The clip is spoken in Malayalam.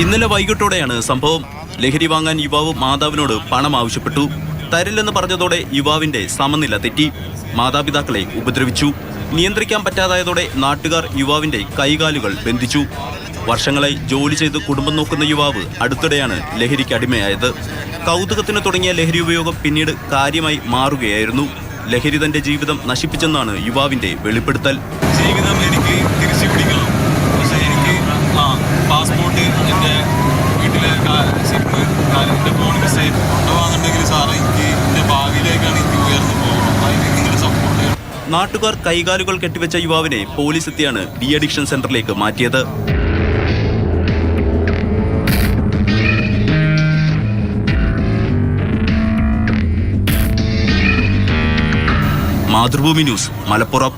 ഇന്നലെ വൈകിട്ടോടെയാണ് സംഭവം. ലഹരി വാങ്ങാൻ യുവാവ് മാതാവിനോട് പണം ആവശ്യപ്പെട്ടു. തരില്ലെന്ന് പറഞ്ഞതോടെ യുവാവിന്റെ സമനില തെറ്റി. മാതാപിതാക്കളെ ഉപദ്രവിച്ചു. നിയന്ത്രിക്കാൻ പറ്റാതായതോടെ നാട്ടുകാർ യുവാവിന്റെ കൈകാലുകൾ ബന്ധിച്ചു. വർഷങ്ങളായി ജോലി ചെയ്ത് കുടുംബം നോക്കുന്ന യുവാവ് അടുത്തിടെയാണ് ലഹരിക്ക് അടിമയായത്. കൗതുകത്തിന് തുടങ്ങിയ ലഹരി ഉപയോഗം പിന്നീട് കാര്യമായി മാറുകയായിരുന്നു. ലഹരി തന്റെ ജീവിതം നശിപ്പിച്ചെന്നാണ് യുവാവിന്റെ വെളിപ്പെടുത്തൽ. ജീവിതം എനിക്ക് തിരിച്ചു പിടിക്കണം നാട്ടുകാർ കൈകാലുകൾ കെട്ടിവെച്ച യുവാവിനെ പോലീസ് എത്തിയാണ് ഡി അഡിക്ഷൻ സെന്ററിലേക്ക് മാറ്റിയത്. മാതൃഭൂമി ന്യൂസ് മലപ്പുറം.